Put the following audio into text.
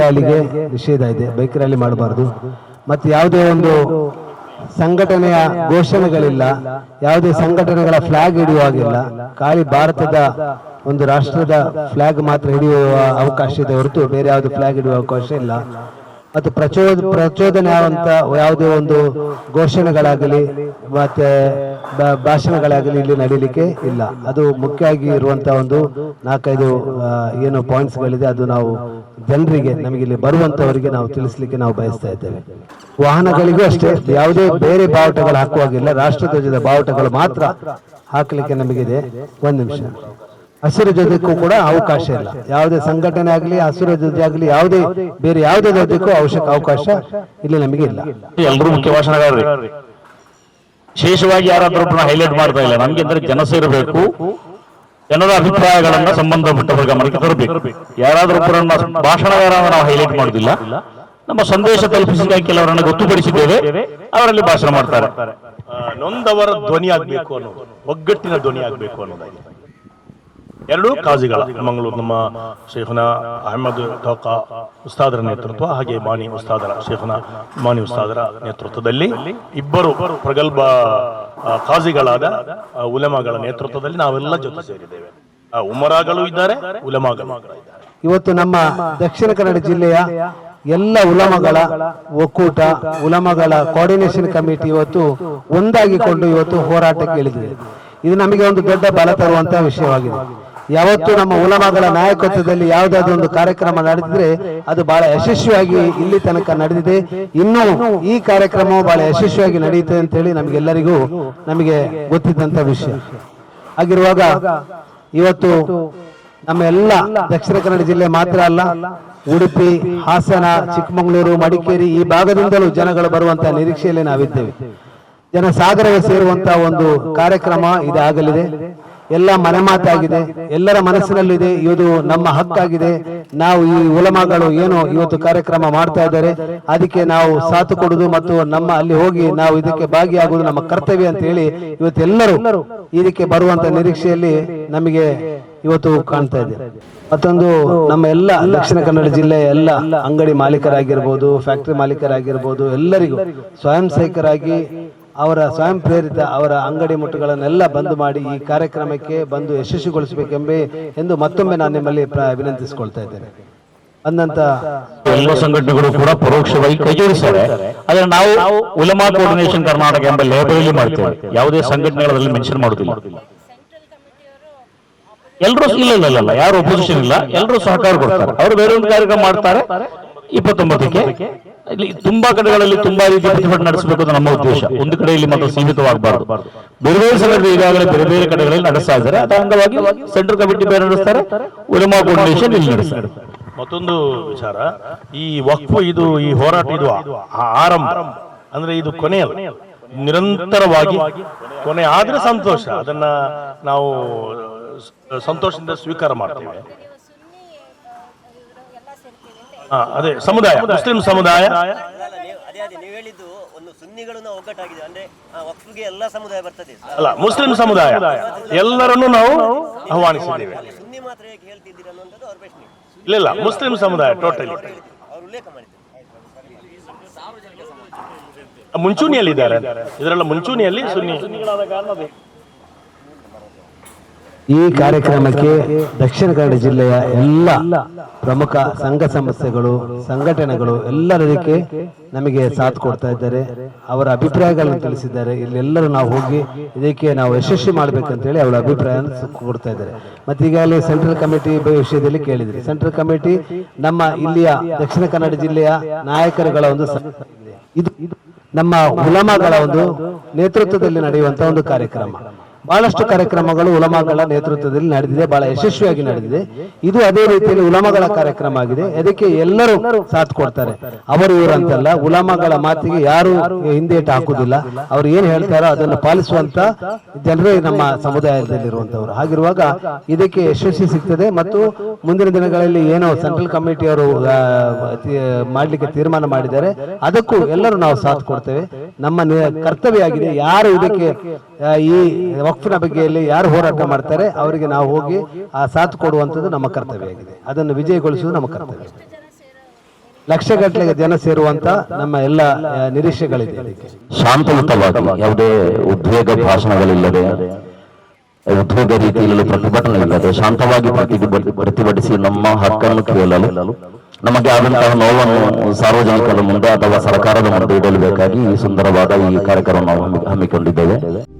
ರ್ಯಾಲಿಗೆ ನಿಷೇಧ ಇದೆ. Bike rally ಮಾಡಬಾರ್ದು. ಮತ್ತು ಯಾವುದೇ ಒಂದು ಸಂಘಟನೆಯ ಘೋಷಣೆಗಳಿಲ್ಲ. ಯಾವುದೇ ಸಂಘಟನೆಗಳ ಫ್ಲಾಗ್ ಹಿಡಿಯುವಾಗಿಲ್ಲ ಖಾಲಿ ಭಾರತದ ಒಂದು ರಾಷ್ಟ್ರದ ಫ್ಲಾಗ್ ಮಾತ್ರ ಹಿಡಿಯುವ ಅವಕಾಶ ಇದೆ ಹೊರತು ಬೇರೆ ಯಾವುದು ಫ್ಲಾಗ್ ಹಿಡಿಯುವ ಅವಕಾಶ ಇಲ್ಲ. ಮತ್ತು ಪ್ರಚೋದ ಪ್ರಚೋದನೆ ಆಗುವಂತ ಯಾವುದೇ ಒಂದು ಘೋಷಣೆಗಳಾಗಲಿ, ಮತ್ತೆ ಭಾಷಣಗಳಾಗಲಿ ಇಲ್ಲಿ ನಡೀಲಿಕ್ಕೆ ಇಲ್ಲ. ಅದು ಮುಖ್ಯವಾಗಿ ಇರುವಂತ ಒಂದು ನಾಲ್ಕೈದು ಏನು ಪಾಯಿಂಟ್ಸ್ಗಳಿದೆ ಅದು ನಾವು ಜನರಿಗೆ ನಮಗೆ ಇಲ್ಲಿ ಬರುವಂತವರಿಗೆ ನಾವು ತಿಳಿಸ್ಲಿಕ್ಕೆ ನಾವು ಬಯಸ್ತಾ ಇದ್ದೇವೆ. ವಾಹನಗಳಿಗೂ ಅಷ್ಟೇ, ಯಾವುದೇ ಬೇರೆ ಬಾವುಟಗಳು ಹಾಕುವಾಗಿಲ್ಲ ರಾಷ್ಟ್ರಧ್ವಜದ ಬಾವುಟಗಳು ಮಾತ್ರ ಹಾಕಲಿಕ್ಕೆ ನಮಗಿದೆ. ಒಂದು ನಿಮಿಷ. ಹಸಿರು ಧ್ವಜಕ್ಕೂ ಕೂಡ ಅವಕಾಶ ಇಲ್ಲ. ಯಾವುದೇ ಸಂಘಟನೆ ಆಗಲಿ, ಹಸಿರು ಧ್ವಜ ಆಗಲಿ, ಯಾವುದೇ ಬೇರೆ ಯಾವುದೇ ಧ್ವಜಕ್ಕೂ ಅವಶ್ಯಕ ಅವಕಾಶ ಇಲ್ಲಿ ನಮಗೆ ಇಲ್ಲ. ಎಲ್ಲರೂ ಮುಖ್ಯ ಭಾಷಣಗಾರರಿ. ವಿಶೇಷವಾಗಿ ಯಾರಾದ್ರೂ ಹೈಲೈಟ್ ಮಾಡ್ತಾ ಇಲ್ಲ. ನಮ್ಗೆ ಅಂದ್ರೆ ಜನ ಸೇರಬೇಕು. ಜನರ ಅಭಿಪ್ರಾಯಗಳನ್ನ ಸಂಬಂಧಪಟ್ಟವರ ಗಮನಕ್ಕೆ ತರಬೇಕು. ಯಾರಾದರೂ ಭಾಷಣ ಭಾಷಣಗಾರರನ್ನ ನಾವು ಹೈಲೈಟ್ ಮಾಡುದಿಲ್ಲ. ನಮ್ಮ ಸಂದೇಶ ತಲುಪಿಸಿದ ಕೆಲವರನ್ನ ಗೊತ್ತುಪಡಿಸಿದ್ದೇವೆ. ಅವರಲ್ಲಿ ಭಾಷಣ ಮಾಡ್ತಾರೆ. ನೊಂದವರ ಧ್ವನಿ ಆಗ್ಬೇಕು ಅನ್ನೋದು, ಒಗ್ಗಟ್ಟಿನ ಧ್ವನಿ ಆಗ್ಬೇಕು ಅನ್ನೋದಾಗಿ ಎರಡೂ ಕಾಜಿಗಳ ಮಂಗಳೂರು ನಮ್ಮ ಶೇಖನ ಅಹಮದ್ ಟೋಕಾ ಉಸ್ತಾದರ ನೇತೃತ್ವ ಹಾಗೆ ಮಾನಿ ಉಸ್ತಾದರ ಶೇಖನ ಮಾನಿ ಉಸ್ತಾದರ ನೇತೃತ್ವದಲ್ಲಿ ಇಬ್ಬರು ಪ್ರಗಲ್ಭ ಕಾಜಿಗಳಾದ ಉಲೆಮಾಗಳ ನೇತೃತ್ವದಲ್ಲಿ ನಾವೆಲ್ಲ ಜೊತೆ ಸೇರಿದ್ದೇವೆ. ಉಮರಾಗಳು ಇದ್ದಾರೆ, ಉಲೆಮಾಗಳು. ಇವತ್ತು ನಮ್ಮ ದಕ್ಷಿಣ ಕನ್ನಡ ಜಿಲ್ಲೆಯ ಎಲ್ಲ ಉಲಮಗಳ ಒಕ್ಕೂಟ, ಉಲಮಗಳ ಕೋಆರ್ಡಿನೇಷನ್ ಕಮಿಟಿ ಇವತ್ತು ಒಂದಾಗಿಕೊಂಡು ಇವತ್ತು ಹೋರಾಟಕ್ಕೆ ಇಳಿದಿದೆ. ಇದು ನಮಗೆ ಒಂದು ದೊಡ್ಡ ಬಲ ತರುವಂತಹ ವಿಷಯವಾಗಿದೆ. ಯಾವತ್ತು ನಮ್ಮ ಉಲಮಗಳ ನಾಯಕತ್ವದಲ್ಲಿ ಯಾವುದಾದ್ರೂ ಒಂದು ಕಾರ್ಯಕ್ರಮ ನಡೆದಿದ್ರೆ ಅದು ಬಹಳ ಯಶಸ್ವಿಯಾಗಿ ಇಲ್ಲಿ ತನಕ ನಡೆದಿದೆ. ಇನ್ನು ಈ ಕಾರ್ಯಕ್ರಮವು ಬಹಳ ಯಶಸ್ವಿಯಾಗಿ ನಡೆಯುತ್ತೆ ಅಂತ ಹೇಳಿ ನಮಗೆಲ್ಲರಿಗೂ ನಮಗೆ ಗೊತ್ತಿದ್ದಂತ ವಿಷಯ. ಹಾಗಿರುವಾಗ ಇವತ್ತು ನಮ್ಮ ಎಲ್ಲ ದಕ್ಷಿಣ ಕನ್ನಡ ಜಿಲ್ಲೆ ಮಾತ್ರ ಅಲ್ಲ ಉಡುಪಿ ಹಾಸನ ಚಿಕ್ಕಮಗಳೂರು ಮಡಿಕೇರಿ ಈ ಭಾಗದಿಂದಲೂ ಜನಗಳು ಬರುವಂತಹ ನಿರೀಕ್ಷೆಯಲ್ಲಿ ನಾವಿದ್ದೇವೆ. ಜನಸಾಗರವೇ ಸೇರುವಂತಹ ಒಂದು ಕಾರ್ಯಕ್ರಮ ಇದಾಗಲಿದೆ. ಎಲ್ಲ ಮನೆ ಮಾತಾಗಿದೆ ಎಲ್ಲರ ಮನಸ್ಸಿನಲ್ಲಿದೆ, ಇದು ನಮ್ಮ ಹಕ್ಕಾಗಿದೆ. ನಾವು ಈ ಉಲಮಗಳು ಏನು ಇವತ್ತು ಕಾರ್ಯಕ್ರಮ ಮಾಡ್ತಾ ಇದ್ದಾರೆ, ಅದಕ್ಕೆ ನಾವು ಸಾಥು ಕೊಡುದು ಮತ್ತು ನಮ್ಮ ಅಲ್ಲಿ ಹೋಗಿ ನಾವು ಇದಕ್ಕೆ ಭಾಗಿಯಾಗುವುದು ನಮ್ಮ ಕರ್ತವ್ಯ ಅಂತ ಹೇಳಿ ಇವತ್ತೆಲ್ಲರೂ ಇದಕ್ಕೆ ಬರುವಂತ ನಿರೀಕ್ಷೆಯಲ್ಲಿ ನಮಗೆ ಇವತ್ತು ಕಾಣ್ತಾ ಇದೆ. ಮತ್ತೊಂದು ನಮ್ಮ ಎಲ್ಲ ದಕ್ಷಿಣ ಕನ್ನಡ ಜಿಲ್ಲೆಯ ಎಲ್ಲ ಅಂಗಡಿ ಮಾಲೀಕರಾಗಿರ್ಬೋದು ಫ್ಯಾಕ್ಟರಿ ಮಾಲೀಕರಾಗಿರ್ಬೋದು, ಎಲ್ಲರಿಗೂ ಸ್ವಯಂ ಸೇವಕರಾಗಿ ಅವರ ಸ್ವಯಂ ಪ್ರೇರಿತ ಅವರ ಅಂಗಡಿ ಮುಟ್ಟುಗಳನ್ನೆಲ್ಲ ಬಂದ್ ಮಾಡಿ ಈ ಕಾರ್ಯಕ್ರಮಕ್ಕೆ ಬಂದು ಯಶಸ್ವಿಗೊಳಿಸಬೇಕೆಂಬೆ ಎಂದು ಮತ್ತೊಮ್ಮೆ ನಾನು ನಿಮ್ಮಲ್ಲಿ ವಿನಂತಿಸಿಕೊಳ್ತಾ ಇದ್ದೇನೆ. ಅಂದಂತ ಎಲ್ಲ ಸಂಘಟನೆಗಳು ಕೂಡ ಪರೋಕ್ಷವಾಗಿ ಕೈ ಆದರೆ ನಾವು ಉಲಮಾ ಕೋರ್ಡಿನೇಷನ್ ಕರ್ನಾಟಕ ಎಂಬ ಲೇಬಲ್ ಮಾಡ್ತೇವೆ. ಯಾವುದೇ ಸಂಘಟನೆಗಳಲ್ಲಿ ಮೆನ್ಷನ್ ಮಾಡುದಿಲ್ಲ ಎಲ್ಲರೂ ಇಲ್ಲ ಇಲ್ಲ, ಇಲ್ಲ ಯಾರು ಅಪೋಸಿಷನ್ ಇಲ್ಲ. ಎಲ್ಲರೂ ಸಹಕಾರ ಕೊಡ್ತಾರೆ. ಅವರು ಬೇರೆ ಒಂದು ಕಾರ್ಯಕ್ರಮ ಮಾಡ್ತಾರೆ. ಇಪ್ಪತ್ತೊಂಬತ್ತಕ್ಕೆ ಇಲ್ಲಿ ತುಂಬಾ ಕಡೆಗಳಲ್ಲಿ ತುಂಬಾ ರೀತಿಯ ಪ್ರತಿಭಟನೆ ನಡೆಸಬೇಕು ಅಂತ ನಮ್ಮ ಉದ್ದೇಶ. ಒಂದು ಕಡೆ ಇಲ್ಲಿ ಮಾತ್ರ ಸೀಮಿತವಾಗಬಾರದು. ಬೇರೆ ಬೇರೆ ಈಗಾಗಲೇ ಬೇರೆ ಬೇರೆ ಕಡೆಗಳಲ್ಲಿ ನಡೆಸ್ತಾ ಇದ್ದಾರೆ. ಅದರ ಅಂಗವಾಗಿ ಸೆಂಟ್ರಲ್ ಕಮಿಟಿ ಬೇರೆ ನಡೆಸ್ತಾರೆ. ಉಲಮಾ ಫೌಂಡೇಶನ್ ಇಲ್ಲಿ ನಡೆಸ್ತಾರೆ. ಮತ್ತೊಂದು ವಿಚಾರ. ಈ ವಕ್ಫ್ ಇದು ಈ ಹೋರಾಟ ಇದು ಆರಂಭ. ಅಂದ್ರೆ ಇದು ಕೊನೆಯಲ್ಲ ನಿರಂತರವಾಗಿ ಕೊನೆ ಆದ್ರೆ ಸಂತೋಷ. ಅದನ್ನ ನಾವು ಸಂತೋಷದಿಂದ ಸ್ವೀಕಾರ ಮಾಡ್ತೇವೆ. ಅದೇ ಸಮುದಾಯ ಮುಸ್ಲಿಂ ಸಮುದಾಯ. ಅಲ್ಲ, ನೀವು ಅದೇ ಅದೇ ಹೇಳಿದ್ದು ಒಂದು ಸುನ್ನಿಗಳು ನಾವು ಒಗ್ಗಟ್ಟಾಗಿದೆ. ಅಂದ್ರೆ ಆ ವಕ್ಫ್ಗೆ ಎಲ್ಲ ಸಮುದಾಯ ಬರ್ತದೆ. ಅಲ್ಲ ಮುಸ್ಲಿಂ ಸಮುದಾಯ. ಎಲ್ಲರನ್ನು ನಾವು ಆಹ್ವಾನಿಸಿದ್ದೇವೆ. ಇಲ್ಲ ಇಲ್ಲ ಮುಸ್ಲಿಂ ಸಮುದಾಯ ಟೋಟಲಿ ಮುಂಚೂಣಿಯಲ್ಲಿ ಇದ್ದಾರೆ ಇದರೆಲ್ಲ ಮುಂಚೂಣಿಯಲ್ಲಿ ಸುನ್ನಿ ಈ ಕಾರ್ಯಕ್ರಮಕ್ಕೆ ದಕ್ಷಿಣ ಕನ್ನಡ ಜಿಲ್ಲೆಯ ಎಲ್ಲ ಪ್ರಮುಖ ಸಂಘ ಸಂಸ್ಥೆಗಳು, ಸಂಘಟನೆಗಳು ಎಲ್ಲರದಕ್ಕೆ ನಮಗೆ ಸಾಥ್ ಕೊಡ್ತಾ ಇದ್ದಾರೆ. ಅವರ ಅಭಿಪ್ರಾಯಗಳನ್ನು ತಿಳಿಸಿದ್ದಾರೆ. ಇಲ್ಲೆಲ್ಲರೂ ನಾವು ಹೋಗಿ ಇದಕ್ಕೆ ನಾವು ಯಶಸ್ವಿ ಮಾಡಬೇಕಂತೇಳಿ ಅವರ ಅಭಿಪ್ರಾಯ ಕೊಡ್ತಾ ಇದ್ದಾರೆ. ಮತ್ತೆ ಈಗಾಗಲೇ ಸೆಂಟ್ರಲ್ ಕಮಿಟಿ ವಿಷಯದಲ್ಲಿ ಕೇಳಿದ್ರಿ. ಸೆಂಟ್ರಲ್ ಕಮಿಟಿ ನಮ್ಮ ಇಲ್ಲಿಯ ದಕ್ಷಿಣ ಕನ್ನಡ ಜಿಲ್ಲೆಯ ನಾಯಕರುಗಳ ಒಂದು ಇದು ನಮ್ಮ ಹುಲಮಗಳ ಒಂದು ನೇತೃತ್ವದಲ್ಲಿ ನಡೆಯುವಂತಹ ಒಂದು ಕಾರ್ಯಕ್ರಮ. ಬಹಳಷ್ಟು ಕಾರ್ಯಕ್ರಮಗಳು ಉಲಮಗಳ ನೇತೃತ್ವದಲ್ಲಿ ನಡೆದಿದೆ ಬಹಳ ಯಶಸ್ವಿಯಾಗಿ ನಡೆದಿದೆ. ಇದು ಅದೇ ರೀತಿಯಲ್ಲಿ ಉಲಮಗಳ ಕಾರ್ಯಕ್ರಮ ಆಗಿದೆ. ಅದಕ್ಕೆ ಎಲ್ಲರೂ ಸಾಥ್ ಕೊಡ್ತಾರೆ. ಅವರು ಇವರಂತಲ್ಲ ಉಲಮಗಳ ಮಾತಿಗೆ ಯಾರು ಹಿಂದೇಟು ಹಾಕುದಿಲ್ಲ ಅವ್ರು ಏನ್ ಹೇಳ್ತಾರೋ ಅದನ್ನು ಪಾಲಿಸುವಂತ ಜನರೇ ನಮ್ಮ ಸಮುದಾಯದಲ್ಲಿರುವಂತವ್ರು. ಹಾಗಿರುವಾಗ ಇದಕ್ಕೆ ಯಶಸ್ವಿ ಸಿಗ್ತದೆ ಮತ್ತು ಮುಂದಿನ ದಿನಗಳಲ್ಲಿ ಏನೋ ಸೆಂಟ್ರಲ್ ಕಮಿಟಿಯವರು ಮಾಡ್ಲಿಕ್ಕೆ ತೀರ್ಮಾನ ಮಾಡಿದ್ದಾರೆ. ಅದಕ್ಕೂ ಎಲ್ಲರೂ ನಾವು ಸಾಥ್ ಕೊಡ್ತೇವೆ. ನಮ್ಮ ಕರ್ತವ್ಯ ಆಗಿದೆ. ಯಾರು ಇದಕ್ಕೆ ಈ ವಕ್ಫಿನ ಬಗ್ಗೆಯಲ್ಲಿ ಯಾರು ಹೋರಾಟ ಮಾಡ್ತಾರೆ, ಅವರಿಗೆ ನಾವು ಹೋಗಿ ಆ ಸಾಥ್ ಕೊಡುವಂಥದ್ದು ನಮ್ಮ ಕರ್ತವ್ಯ ಆಗಿದೆ. ಅದನ್ನು ವಿಜಯಗೊಳಿಸುವುದು ನಮ್ಮ ಕರ್ತವ್ಯ. ಲಕ್ಷಗಟ್ಟಲೆ ಜನ ಸೇರುವಂತ ನಮ್ಮ ಎಲ್ಲ ನಿರೀಕ್ಷೆಗಳಿದೆ ಶಾಂತಯುತವಾಗಿ ಯಾವುದೇ ಉದ್ವೇಗ ಭಾಷಣಗಳಿಲ್ಲದೆ, ಉದ್ವೇಗ ರೀತಿಯಲ್ಲಿ ಪ್ರತಿಭಟನೆ ಇಲ್ಲದೆ ಶಾಂತವಾಗಿ ಪ್ರತಿಭಟ ಪ್ರತಿಭಟಿಸಿ ನಮ್ಮ ಹಕ್ಕನ್ನು ಕೇಳಲು, ನಮಗೆ ಆದಂತಹ ನೋವನ್ನು ಸಾರ್ವಜನಿಕರ ಮುಂದೆ ಅಥವಾ ಸರ್ಕಾರದ ಮುಂದೆ ಇಡಲು ಬೇಕಾಗಿ ಈ ಸುಂದರವಾದ ಈ ಕಾರ್ಯಕ್ರಮ ನಾವು ಹಮ್ಮಿ- ಹಮ್ಮಿಕೊಂಡಿದ್ದೇವೆ.